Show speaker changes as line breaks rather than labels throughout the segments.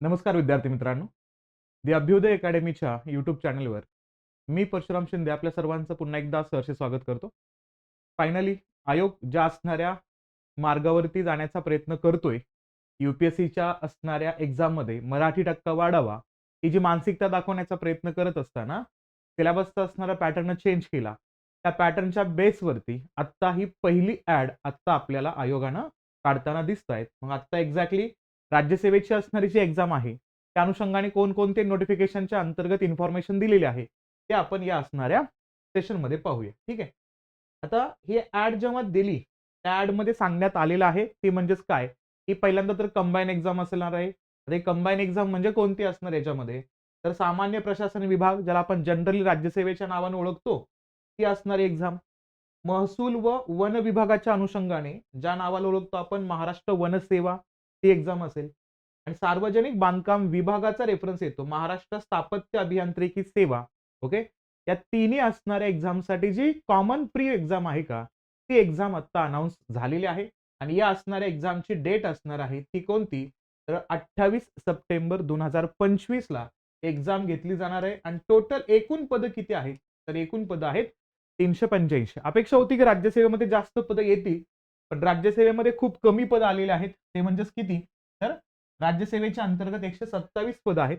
नमस्कार विद्यार्थी मित्रांनो. द अभ्युदय अकॅडमीच्या युट्यूब चॅनलवर मी परशुराम शिंदे आपल्या सर्वांचं पुन्हा एकदा सहर्षे स्वागत करतो. फायनली आयोग ज्या असणाऱ्या मार्गावरती जाण्याचा प्रयत्न करतोय युपीएससीच्या असणाऱ्या एक्झाममध्ये मराठी टक्का वाढावा ही जी मानसिकता दाखवण्याचा प्रयत्न करत असताना सिलेबसचा असणारा पॅटर्न चेंज केला त्या पॅटर्नच्या बेसवरती आत्ता ही पहिली ऍड आत्ता आपल्याला आयोगानं काढताना दिसत आहेत मग आत्ता एक्झॅक्टली राज्यसेवेची असणारी जी एक्झाम आहे त्या अनुषंगाने कोणकोणते नोटिफिकेशनच्या अंतर्गत इन्फॉर्मेशन दिलेली आहे ते आपण या असणाऱ्या सेशनमध्ये पाहूया. ठीक आहे? आता ही ऍड जेव्हा दिली त्या ऍडमध्ये सांगण्यात आलेलं आहे ती म्हणजेच काय? ही पहिल्यांदा तर कंबाईन एक्झाम असणार आहे. आता कंबाईन एक्झाम म्हणजे कोणती असणार याच्यामध्ये? तर सामान्य प्रशासन विभाग ज्याला आपण जनरली राज्यसेवेच्या नावाने ओळखतो ती असणारी एक्झाम महसूल व वन विभागाच्या अनुषंगाने ज्या नावाला ओळखतो आपण महाराष्ट्र वनसेवा ती एक्झाम असेल. आणि सार्वजनिक बांधकाम विभागाचा रेफरन्स येतो. महाराष्ट्र स्थापत्य अभियांत्रिकी सेवा ओके या तिन्ही असणाऱ्या एक्झामसाठी जी कॉमन प्री एक्झाम आहे का ती एक्झाम आता अनाऊन्स झालेली आहे. आणि या असणाऱ्या एक्झामची डेट असणार आहे ती कोणती? तर अठ्ठावीस सप्टेंबर दोन हजार पंचवीसला एक्झाम घेतली जाणार आहे. आणि टोटल एकूण पदं किती आहेत? तर एकूण पदं आहेत तीनशे पंच्याऐंशी. अपेक्षा होती की राज्यसेवेमध्ये जास्त पदं येतील. पण राज्यसेवेमध्ये खूप कमी पद आलेले आहेत. ते म्हणजेच किती? तर राज्यसेवेच्या अंतर्गत एकशे सत्तावीस पद आहेत.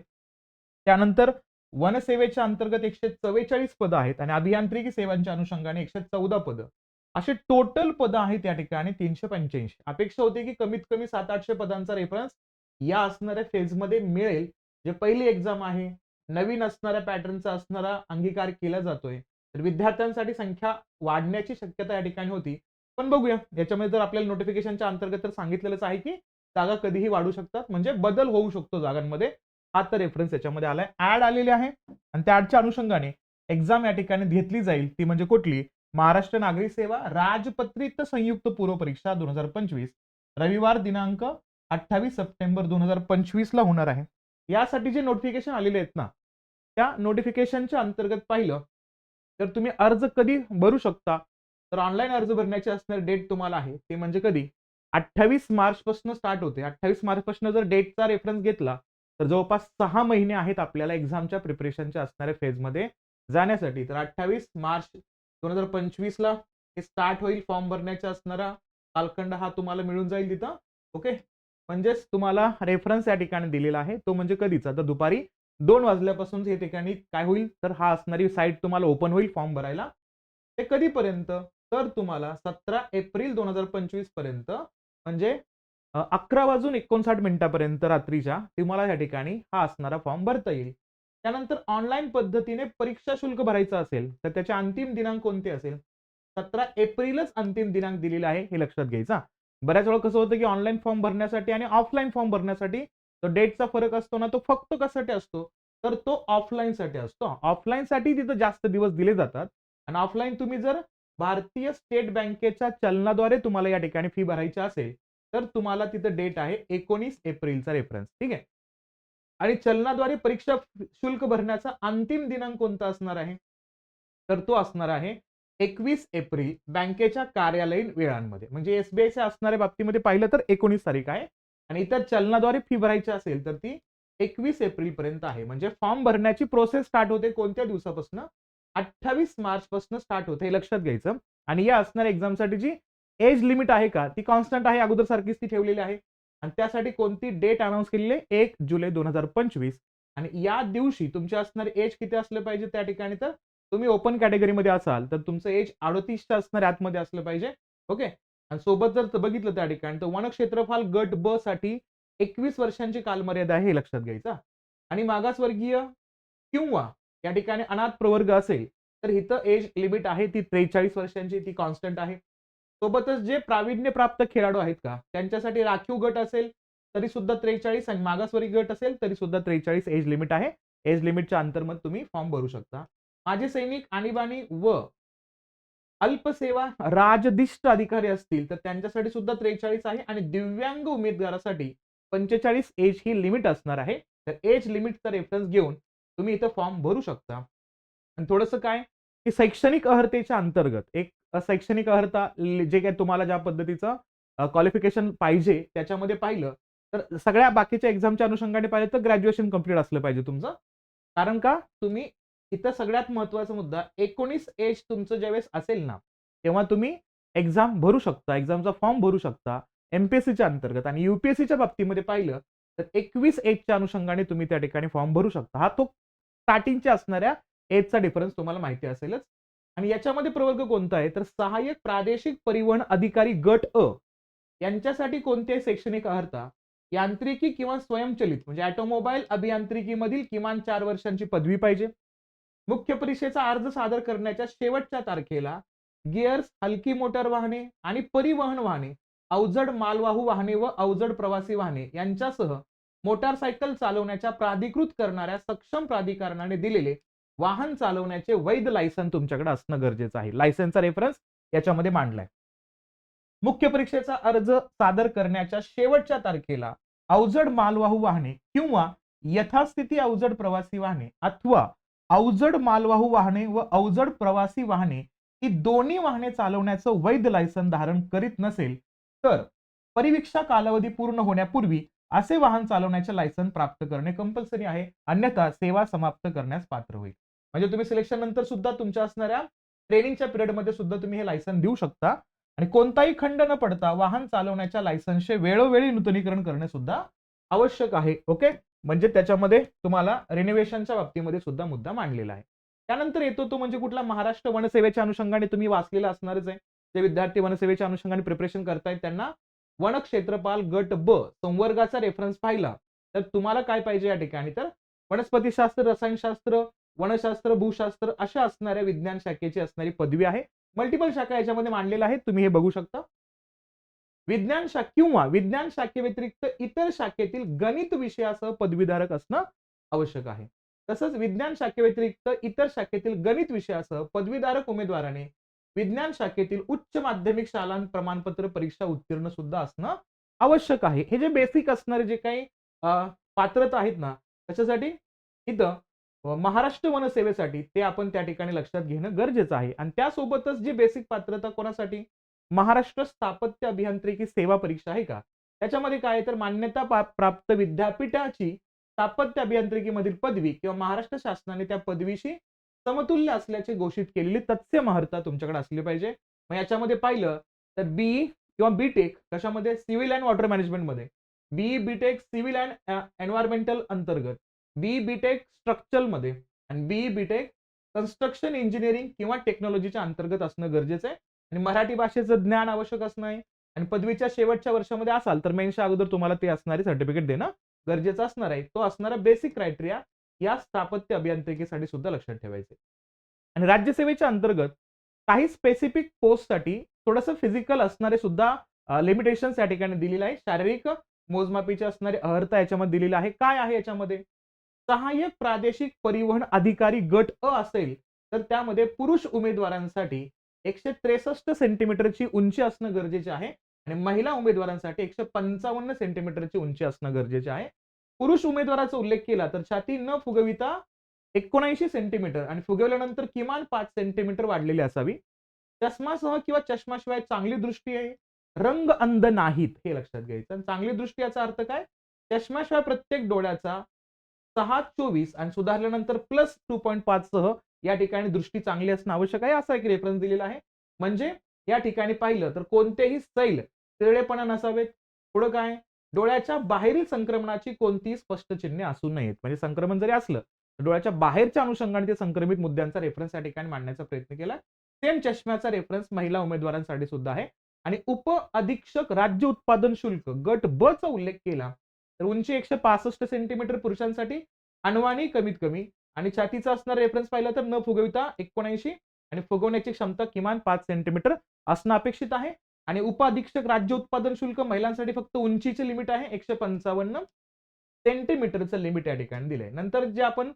त्यानंतर वनसेवेच्या अंतर्गत एकशे चव्वेचाळीस पदं आहेत आणि अभियांत्रिकी सेवांच्या अनुषंगाने एकशे चौदा पदं. असे टोटल पदं आहेत या ठिकाणी तीनशे पंच्याऐंशी. अपेक्षा होती की कमीत कमी सात आठशे पदांचा रेफरन्स या असणाऱ्या फेजमध्ये मिळेल. जे पहिली एक्झाम आहे नवीन असणाऱ्या पॅटर्नचा असणारा अंगीकार केला जातोय. तर विद्यार्थ्यांसाठी संख्या वाढण्याची शक्यता या ठिकाणी होती. पण बघूया. याच्यामध्ये तर आपल्याला नोटिफिकेशनच्या अंतर्गत तर सांगितलेलंच आहे की जागा कधीही वाढू शकतात. म्हणजे बदल होऊ शकतो जागांमध्ये. हा तर रेफरन्स याच्यामध्ये आलाय. ऍड आलेली आहे. आणि त्या ऍडच्या अनुषंगाने एक्झाम या ठिकाणी घेतली जाईल. ती म्हणजे कुठली? महाराष्ट्र नागरी सेवा राजपत्रित संयुक्त पूर्व परीक्षा दोन हजार पंचवीस. रविवार दिनांक अठ्ठावीस सप्टेंबर दोन हजार पंचवीस ला होणार आहे. यासाठी जे नोटिफिकेशन आलेले आहेत ना त्या नोटिफिकेशनच्या अंतर्गत पाहिलं तर तुम्ही अर्ज कधी भरू शकता? तर ऑनलाईन अर्ज भरण्याची असणारी डेट तुम्हाला आहे ते म्हणजे कधी? अठ्ठावीस मार्चपासून स्टार्ट होते. अठ्ठावीस मार्चपासून जर डेटचा रेफरन्स घेतला तर जवळपास सहा महिने आहेत आपल्याला एक्झामच्या प्रिपरेशनच्या असणाऱ्या फेजमध्ये जाण्यासाठी. तर अठ्ठावीस मार्च दोन हजार पंचवीस ला हे स्टार्ट होईल फॉर्म भरण्याचा असणारा. कालखंड हा तुम्हाला मिळून जाईल तिथं. ओके म्हणजेच तुम्हाला रेफरन्स या ठिकाणी दिलेला आहे. तो म्हणजे कधीचा? तर दुपारी दोन वाजल्यापासून हे ठिकाणी काय होईल? तर हा असणारी साईट तुम्हाला ओपन होईल फॉर्म भरायला. ते कधीपर्यंत? तर तुम्हाला सतरा एप्रिल दोन हजार पंचवीसपर्यंत म्हणजे अकरा वाजून एकोणसाठ मिनिटापर्यंत रात्रीच्या तुम्हाला या ठिकाणी हा असणारा फॉर्म भरता येईल. त्यानंतर ऑनलाईन पद्धतीने परीक्षा शुल्क भरायचं असेल तर त्याचे अंतिम दिनांक कोणते असेल? सतरा एप्रिलच अंतिम दिनांक दिलेला आहे हे लक्षात घ्यायचा. बऱ्याच वेळा कसं होतं की ऑनलाईन फॉर्म भरण्यासाठी आणि ऑफलाईन फॉर्म भरण्यासाठी तो डेटचा फरक असतो ना तो फक्त कशासाठी असतो? तर तो ऑफलाईन साठी असतो. ऑफलाईन साठी तिथं जास्त दिवस दिले जातात आणि ऑफलाईन तुम्ही जर भारतीय स्टेट बँकेच्या चलनाद्वारे तुम्हाला या ठिकाणी फी भरायची असेल तर तुम्हाला तिथं डेट आहे एकोणीस एप्रिलचा रेफरन्स ठीक आहे? आणि चलनाद्वारे परीक्षा शुल्क भरण्याचा अंतिम दिनांक कोणता असणार आहे? तर तो असणार आहे एकवीस एप्रिल बँकेच्या कार्यालयीन वेळांमध्ये. म्हणजे एसबीआयच्या असणाऱ्या बाबतीमध्ये पाहिलं तर एकोणीस तारीख आहे आणि इतर चलनाद्वारे फी भरायची असेल तर ती एकवीस एप्रिल पर्यंत आहे. म्हणजे फॉर्म भरण्याची प्रोसेस स्टार्ट होते कोणत्या दिवसापासून? अठ्ठावीस मार्च पासून स्टार्ट होते हे लक्षात घ्यायचं. आणि या असणाऱ्या एक्झामसाठी जी एज लिमिट आहे का ती कॉन्स्टंट आहे अगोदर सारखीच ती ठेवलेली आहे. आणि त्यासाठी कोणती डेट अनाऊन्स केलेली आहे? एक जुलै दोन हजार पंचवीस. आणि या दिवशी तुमचे असणारे एज किती असले पाहिजे त्या ठिकाणी तर तुम्ही ओपन कॅटेगरीमध्ये असाल तर तुमचं एज अडतीसच्या असणाऱ्या आतमध्ये असलं पाहिजे. ओके आणि सोबत जर बघितलं त्या ठिकाणी तर वन क्षेत्रफळ गट ब साठी एकवीस वर्षांची कालमर्यादा आहे हे लक्षात घ्यायचा. आणि मागासवर्गीय किंवा या ठिकाणी अनाथ प्रवर्ग असेल तर इथं एज लिमिट आहे ती त्रेचाळीस वर्षांची ती कॉन्स्टंट आहे. सोबतच जे प्रावीण्य प्राप्त खेळाडू आहेत का त्यांच्यासाठी राखीव गट असेल तरी सुद्धा त्रेचाळीस आणि मागासवर्गीय गट असेल तरी सुद्धा त्रेचाळीस एज लिमिट आहे. एज लिमिटच्या अंतर्गत तुम्ही फॉर्म भरू शकता. माझे सैनिक आणीबाणी व अल्पसेवा राजदिष्ट अधिकारी असतील तर त्यांच्यासाठी सुद्धा त्रेचाळीस आहे आणि दिव्यांग उमेदवारासाठी पंचेचाळीस एज ही लिमिट असणार आहे. तर एज लिमिटचा रेफरन्स घेऊन तुम्ही इथं फॉर्म भरू शकता. आणि थोडंसं काय की शैक्षणिक अर्हतेच्या अंतर्गत एक शैक्षणिक अर्हता जे काय तुम्हाला ज्या पद्धतीचं क्वालिफिकेशन पाहिजे त्याच्यामध्ये पाहिलं तर सगळ्या बाकीच्या एक्झामच्या अनुषंगाने पाहिलं तर ग्रॅज्युएशन कंप्लीट असलं पाहिजे तुमचं. कारण का तुम्ही इथं सगळ्यात महत्त्वाचा मुद्दा एकोणीस एज तुमचं ज्यावेळेस असेल ना तेव्हा तुम्ही एक्झाम भरू शकता एक्झामचा फॉर्म भरू शकता एमपीएससीच्या अंतर्गत. आणि युपीएससीच्या बाबतीमध्ये पाहिलं तर एकवीस एजच्या अनुषंगाने तुम्ही त्या ठिकाणी फॉर्म भरू शकता. हा तो स्टार्टिंगच्या असणाऱ्या एजचा डिफरन्स तुम्हाला माहिती असेलच. आणि याच्यामध्ये प्रवर्ग कोणता आहे? तर सहाय्यक प्रादेशिक परिवहन अधिकारी गट अ यांच्यासाठी कोणत्याही शैक्षणिक अर्हता? यांत्रिकी किंवा स्वयंचलित म्हणजे ऑटोमोबाईल अभियांत्रिकीमधील किमान चार वर्षांची पदवी पाहिजे. मुख्य परीक्षेचा अर्ज सादर करण्याच्या शेवटच्या तारखेला गिअर्स हलकी मोटार वाहने आणि परिवहन वाहने अवजड मालवाहू वाहने व अवजड प्रवासी वाहने यांच्यासह मोटारसायकल चालवण्याच्या प्राधिकृत करणाऱ्या सक्षम प्राधिकरणाने दिलेले वाहन चालवण्याचे वैध लायसन तुमच्याकडे असणं गरजेचं आहे. लायसनचा रेफरन्स याच्यामध्ये मांडलाय. मुख्य परीक्षेचा अर्ज सादर करण्याच्या शेवटच्या तारखेला अवजड मालवाहू वाहने किंवा यथास्थिती अवजड प्रवासी वाहने अथवा अवजड मालवाहू वाहने व अवजड प्रवासी वाहने ही दोन्ही वाहने चालवण्याचं वैध लायसन धारण करीत नसेल तर परिवीक्षा कालावधी पूर्ण होण्यापूर्वी असे वाहन चालवण्याचे लायसन प्राप्त करणे कंपल्सरी आहे. अन्यथा सेवा समाप्त करण्यास पात्र होईल. म्हणजे तुम्ही सिलेक्शन नंतर सुद्धा तुमच्या असणाऱ्या ट्रेनिंगच्या पिरियडमध्ये सुद्धा तुम्ही हे लायसन देऊ शकता. आणि कोणताही खंड न पडता वाहन चालवण्याच्या लायसन्सचे वेळोवेळी नूतनीकरण करणे सुद्धा आवश्यक आहे. ओके म्हणजे त्याच्यामध्ये तुम्हाला रिनोव्हेशनच्या बाबतीमध्ये सुद्धा मुद्दा मांडलेला आहे. त्यानंतर येतो तो म्हणजे कुठला महाराष्ट्र वनसेवेच्या अनुषंगाने तुम्ही वाचलेला असणारच आहे. जे विद्यार्थी वनसेवेच्या अनुषंगाने प्रिपरेशन करतायत त्यांना वन क्षेत्रपाल गट ब संवर्गाचा रेफरन्स पाहिला तर तुम्हाला काय पाहिजे या ठिकाणी? तर वनस्पतीशास्त्र रसायनशास्त्र वनशास्त्र भूशास्त्र अशा असणाऱ्या विज्ञान शाखेची असणारी पदवी आहे. मल्टिपल शाखा याच्यामध्ये मांडलेल्या आहेत तुम्ही हे बघू शकता. विज्ञान शाख किंवा विज्ञान शाखेव्यतिरिक्त इतर शाखेतील गणित विषयासह पदवीधारक असणं आवश्यक आहे. तसंच विज्ञान शाखेव्यतिरिक्त इतर शाखेतील गणित विषयासह पदवीधारक उमेदवाराने विज्ञान शाखेतील उच्च माध्यमिक शाला प्रमाणपत्र परीक्षा उत्तीर्ण सुद्धा असणं आवश्यक आहे. हे जे बेसिक असणारे जे काही पात्रता आहेत ना त्याच्यासाठी इथं महाराष्ट्र वनसेवेसाठी ते आपण त्या ठिकाणी लक्षात घेणं गरजेचं आहे. आणि त्यासोबतच जी बेसिक पात्रता कोणासाठी? महाराष्ट्र स्थापत्य अभियांत्रिकी सेवा परीक्षा आहे का? त्याच्यामध्ये काय तर मान्यता प्राप्त विद्यापीठाची स्थापत्य अभियांत्रिकीमधील पदवी किंवा महाराष्ट्र शासनाने त्या पदवीशी समतुल्य असल्याचे घोषित केलेली तत्स्य महर्ता तुमच्याकडे असली पाहिजे. मग याच्यामध्ये पाहिलं तर बी किंवा बीटेक कशामध्ये? Civil and water मॅनेजमेंटमध्ये BE BTech civil and environmental अंतर्गत. बी बी टेकमध्ये. आणि बीई बीटेक कन्स्ट्रक्शन इंजिनिअरिंग किंवा टेक्नॉलॉजीच्या अंतर्गत असणं गरजेचं आहे. आणि मराठी भाषेचं ज्ञान आवश्यक असणं आहे. आणि पदवीच्या शेवटच्या वर्षामध्ये असाल तर मेनच्या अगोदर तुम्हाला ते असणारे सर्टिफिकेट देणं गरजेचं असणार आहे. तो असणारा बेसिक क्रायटेरिया या स्थापत्य अभियांत्रिकीसाठी सुद्धा लक्षात ठेवायचे. आणि राज्यसेवेच्या अंतर्गत काही स्पेसिफिक पोस्टसाठी थोडंसं फिजिकल असणारे सुद्धा लिमिटेशन या ठिकाणी दिलेलं आहे शारीरिक मोजमापीचे असणारे अर्हता याच्यामध्ये दिलेला आहे. काय आहे याच्यामध्ये? सहाय्यक प्रादेशिक परिवहन अधिकारी गट अ असेल तर त्यामध्ये पुरुष उमेदवारांसाठी एकशे त्रेसष्ट सेंटीमीटरची उंची असणं गरजेचे आहे आणि महिला उमेदवारांसाठी एकशे पंचावन्न सेंटीमीटरची उंची असणं गरजेचे आहे. पुरुष उमेदवाराचा उल्लेख केला तर छाती न फुगविता एकोणऐंशी सेंटीमीटर आणि फुगवल्यानंतर किमान पाच सेंटीमीटर वाढलेली असावी. चष्मासह किंवा चष्माशिवाय चांगली दृष्टी आहे. रंग अंध नाहीत हे लक्षात घ्यायचं. चांगली दृष्टी याचा अर्थ काय? चष्माशिवाय प्रत्येक डोळ्याचा सहा चोवीस आणि सुधारल्यानंतर प्लस टू पॉईंट पाच सह या ठिकाणी दृष्टी चांगली असणं आवश्यक आहे. असा एक रेफरन्स दिलेला आहे. म्हणजे या ठिकाणी पाहिलं तर कोणतेही सैल तिरळेपणा नसावेत. पुढं काय? डोळ्याच्या बाहेरील संक्रमणाची कोणतीही स्पष्ट चिन्हे असू नयेत. म्हणजे संक्रमण जरी असलं तर डोळ्याच्या बाहेरच्या अनुषंगाने ते संक्रमित मुद्द्यांचा रेफरन्स या ठिकाणी मांडण्याचा प्रयत्न केला. सेम चष्म्याचा रेफरन्स महिला उमेदवारांसाठी सुद्धा आहे. आणि उप अधीक्षक राज्य उत्पादन शुल्क गट ब चा उल्लेख केला तर उंची एकशे पासष्ट सेंटीमीटर पुरुषांसाठी अणवानी कमीत कमी. आणि छातीचा असणारा रेफरन्स पाहिला तर न फुगविता एकोणऐंशी. आणि फुगवण्याची क्षमता किमान पाच सेंटीमीटर असणं अपेक्षित आहे. आणि उपाधीक्षक राज्य उत्पादन शुल्क महिलांसाठी फक्त उंचीचे लिमिट आहे एकशे पंचावन्न सेंटीमीटरचं लिमिट या ठिकाणी दिलंय. नंतर जे आपण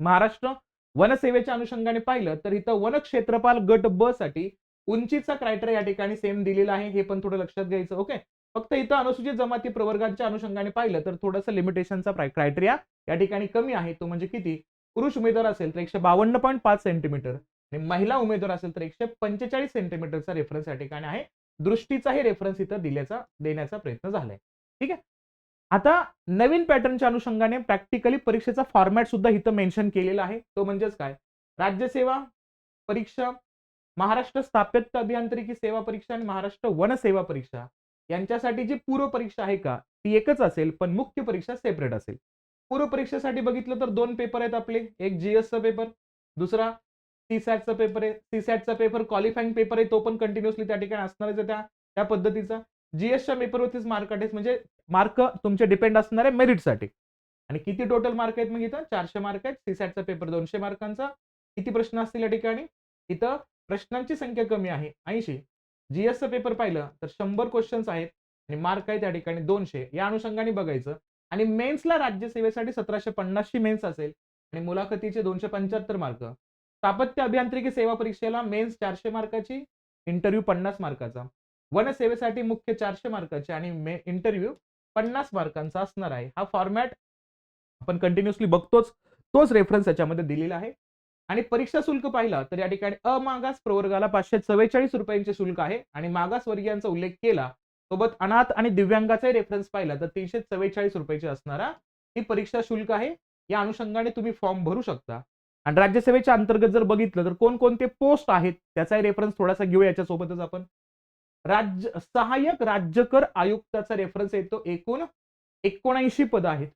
महाराष्ट्र वनसेवेच्या अनुषंगाने पाहिलं तर इथं वन क्षेत्रपाल गट ब साठी उंचीचा क्रायटेरिया या ठिकाणी सेम दिलेला आहे. हे पण थोडं लक्षात घ्यायचं ओके फक्त इथं अनुसूचित जमाती प्रवर्गांच्या अनुषंगाने पाहिलं तर थोडंसं लिमिटेशनचा क्रायटेरिया या ठिकाणी कमी आहे. तो म्हणजे किती? पुरुष उमेदवार असेल तर एकशे बावन्न पॉईंट पाच सेंटीमीटर आणि महिला उमेदवार असेल तर एकशे पंचेचाळीस सेंटीमीटरचा रेफरन्स या ठिकाणी आहे. दृष्टीचाही रेफरन्स इथं दिल्याचा देण्याचा प्रयत्न झालाय. ठीक आहे? आता नवीन पॅटर्नच्या अनुषंगाने प्रॅक्टिकली परीक्षेचा फॉर्मॅट सुद्धा इथं मेन्शन केलेला आहे. तो म्हणजेच काय? राज्यसेवा परीक्षा महाराष्ट्र स्थापत्य अभियांत्रिकी सेवा परीक्षा आणि महाराष्ट्र वन सेवा परीक्षा यांच्यासाठी जी पूर्व परीक्षा आहे का ती एकच असेल पण मुख्य परीक्षा सेपरेट असेल. पूर्व परीक्षेसाठी बघितलं तर दोन पेपर आहेत आपले. एक जीएसचा पेपर दुसरा सीसॅटचा पेपर आहे. सीसॅटचा पेपर क्वालिफाईंग पेपर आहे तो पण कंटिन्युअसली त्या ठिकाणी असणारच आहे त्या त्या पद्धतीचा. जीएसच्या पेपरवरतीच मार्क आहेत म्हणजे मार्क तुमचे डिपेंड असणार आहे मेरिटसाठी आणि किती टोटल मार्क आहेत मग इथं? चारशे मार्क आहेत. सीसॅटचा पेपर दोनशे मार्कांचा किती प्रश्न असतील या ठिकाणी? इथं प्रश्नांची संख्या कमी आहे. ऐंशी. जीएसचा पेपर पाहिलं तर शंभर क्वेश्चन्स आहेत आणि मार्क आहे त्या ठिकाणी दोनशे. या अनुषंगाने बघायचं. आणि मेन्सला राज्यसेवेसाठी सतराशे पन्नासची मेन्स असेल आणि मुलाखतीचे दोनशे पंच्याहत्तर मार्क स्थापत्य अभियांत्रिकी सेवा परीक्षेला मेन्स चारशे मार्काची इंटरव्ह्यू पन्नास मार्काचा. वनसेवेसाठी मुख्य चारशे मार्काचे आणि मे इंटरव्ह्यू पन्नास मार्कांचा असणार आहे. हा फॉर्मॅट आपण कंटिन्युअसली बघतोच. तोच रेफरन्स याच्यामध्ये दिलेला आहे. आणि परीक्षा शुल्क पाहिला तर या ठिकाणी अमागास प्रवर्गाला पाचशे चव्वेचाळीस रुपयांचे शुल्क आहे. आणि मागासवर्गीयांचा उल्लेख केला सोबत अनाथ आणि दिव्यांगाचाही रेफरन्स पाहिला तर तीनशे चव्वेचाळीस रुपयाची असणारा ही परीक्षा शुल्क आहे. या अनुषंगाने तुम्ही फॉर्म भरू शकता. आणि राज्यसेवेच्या अंतर्गत जर बघितलं तर कोणकोणते पोस्ट आहेत त्याचाही रेफरन्स थोडासा घेऊ याच्यासोबतच आपण. राज्य सहाय्यक राज्यकर आयुक्ताचा रेफरन्स येतो. एकूण एकोणऐंशी पद आहेत.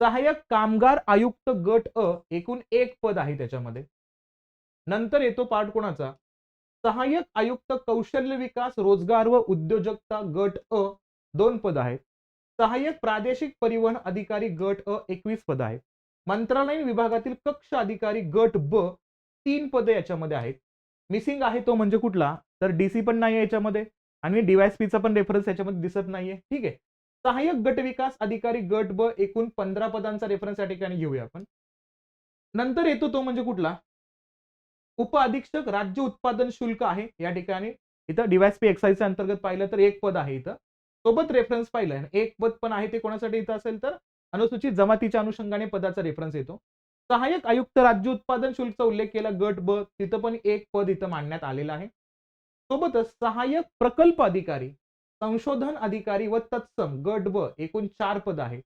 सहाय्यक कामगार आयुक्त गट अ एकूण एक पद आहे त्याच्यामध्ये. नंतर येतो पाठ कोणाचा? सहाय्यक आयुक्त कौशल्य विकास रोजगार व उद्योजकता गट अ दोन पद आहेत. सहाय्यक प्रादेशिक परिवहन अधिकारी गट अ एकवीस पद आहेत. मंत्रालयीन विभागातील कक्ष अधिकारी गट ब तीन पद याच्यामध्ये आहेत. मिसिंग आहे तो म्हणजे कुठला? तर डीसी पण नाही याच्यामध्ये. आणि डीवायसपीचा पण रेफरन्स याच्यामध्ये दिसत नाहीये. ठीक आहे. सहाय्यक गट विकास अधिकारी गट ब एकूण पंधरा पदांचा रेफरन्स या ठिकाणी घेऊया आपण. नंतर येतो तो म्हणजे कुठला? उप अधीक्षक राज्य उत्पादन शुल्क आहे या ठिकाणी. इथं डीवायसपी एक्साईजच्या अंतर्गत पाहिलं तर एक पद आहे इथं. सोबत रेफरन्स पाहिलं एक पद पण आहे ते कोणासाठी इथं असेल तर? अनुसूचित जमातीच्या अनुषंगाने पदाचा रेफरन्स येतो. सहाय्यक आयुक्त राज्य उत्पादन शुल्कचा उल्लेख केला गट ब तिथं पण एक पद इथं मांडण्यात आलेलं आहे. सोबतच सहाय्यक प्रकल्प अधिकारी संशोधन अधिकारी व तत्सम गट ब एकूण चार पद आहे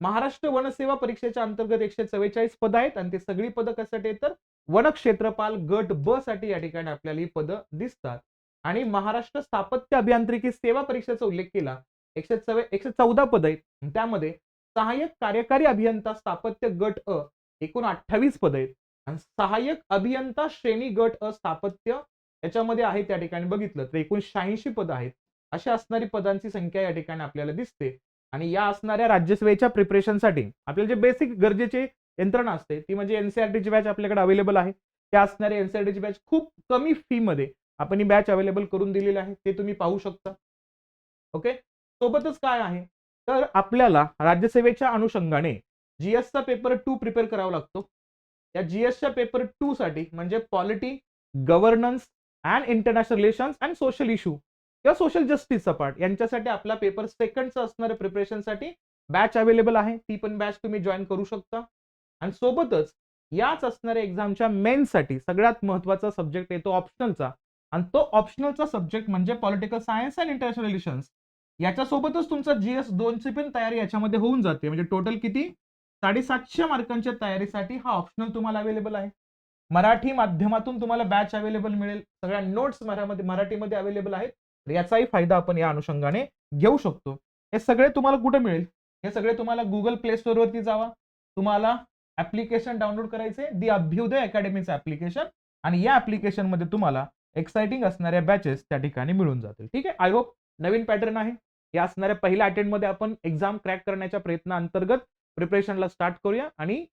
महाराष्ट्र वनसेवा परीक्षेच्या अंतर्गत एकशे चव्वेचाळीस पद आहेत आणि ते सगळी पदं कशासाठी तर वनक्षेत्रपाल गट ब साठी या ठिकाणी आपल्याला ही पदं दिसतात. आणि महाराष्ट्र स्थापत्य अभियांत्रिकी सेवा परीक्षेचा उल्लेख केला एकशे चव्वे एकशे चौदा पद आहेत. त्यामध्ये सहाय्यक कार्यकारी अभियंता स्थापत्य गट अ एकूण अठ्ठावीस पद आहेत. आणि सहाय्यक अभियंता श्रेणी गट अ स्थापत्य याच्यामध्ये आहे त्या ठिकाणी बघितलं तर एकूण शहाऐंशी पद आहेत. अशा असणारी पदांची संख्या या ठिकाणी आपल्याला दिसते. आणि या असणाऱ्या राज्यसेवेच्या प्रिपरेशनसाठी आपल्याला जे बेसिक गरजेचे यंत्रणा असते ती म्हणजे एनसीआरटीची बॅच आपल्याकडे अवेलेबल आहे. त्या असणाऱ्या एनसीआरटीची बॅच खूप कमी फी मध्ये आपण ही बॅच अवेलेबल करून दिलेली आहे. ते तुम्ही पाहू शकता. ओके सोबतच काय आहे? तर आपल्याला राज्यसेवेच्या अनुषंगाने जीएसचा पेपर टू प्रिपेअर करावा लागतो. या जीएसच्या पेपर टू साठी म्हणजे polity governance and international relations and social issue किंवा सोशल जस्टिसचा पार्ट यांच्यासाठी आपला पेपर सेकंडचा असणाऱ्या प्रिपरेशनसाठी बॅच अवेलेबल आहे. ती पण बॅच तुम्ही जॉईन करू शकता. आणि सोबतच याच असणाऱ्या एक्झामच्या मेनसाठी सगळ्यात महत्त्वाचा सब्जेक्ट येतो ऑप्शनलचा आणि तो ऑप्शनलचा सब्जेक्ट म्हणजे political science and international relations याच्यासोबतच तुमचा जीएस दोनची पण तयारी याच्यामध्ये होऊन जाते. म्हणजे टोटल किती? साडेसातशे मार्कांच्या तयारीसाठी हा ऑप्शनल तुम्हाला अवेलेबल आहे. मराठी माध्यमातून तुम्हाला बॅच अवेलेबल मिळेल. सगळ्या नोट्स मराठी मराठीमध्ये अवेलेबल आहेत. तर याचाही फायदा आपण या अनुषंगाने घेऊ शकतो. हे सगळे तुम्हाला कुठे मिळेल? हे सगळे तुम्हाला गुगल प्ले स्टोअरवरती जावा. तुम्हाला ऍप्लिकेशन डाउनलोड करायचे. दी अभ्युदय अकॅडमीचं ऍप्लिकेशन आणि या ऍप्लिकेशनमध्ये तुम्हाला एक्साइटिंग असणाऱ्या बॅचेस त्या ठिकाणी मिळून जातील. ठीक आहे? आय होप नवीन पॅटर्न आहे. या असणाऱ्या पहिल्या अटेंडमध्ये आपण एक्झाम क्रॅक करण्याच्या प्रयत्नाअंतर्गत प्रिपरेशनला स्टार्ट करूया आणि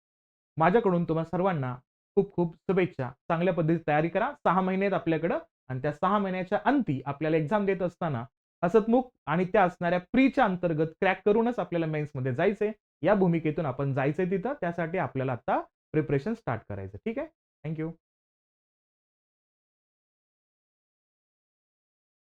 माझ्याकडून तुम्हाला सर्वांना खूप खूप शुभेच्छा. चांगल्या पद्धतीची तयारी करा. सहा महिन्यात आपल्याकडं आणि त्या सहा महिन्याच्या अंती आपल्याला एक्झाम देत असताना हसतमुख आणि त्या असणाऱ्या प्रीच्या अंतर्गत क्रॅक करूनच आपल्याला मेन्समध्ये जायचंय. या भूमिकेतून आपण जायचंय तिथं. त्यासाठी आपल्याला आता प्रिपरेशन स्टार्ट करायचं. ठीक आहे? थँक्यू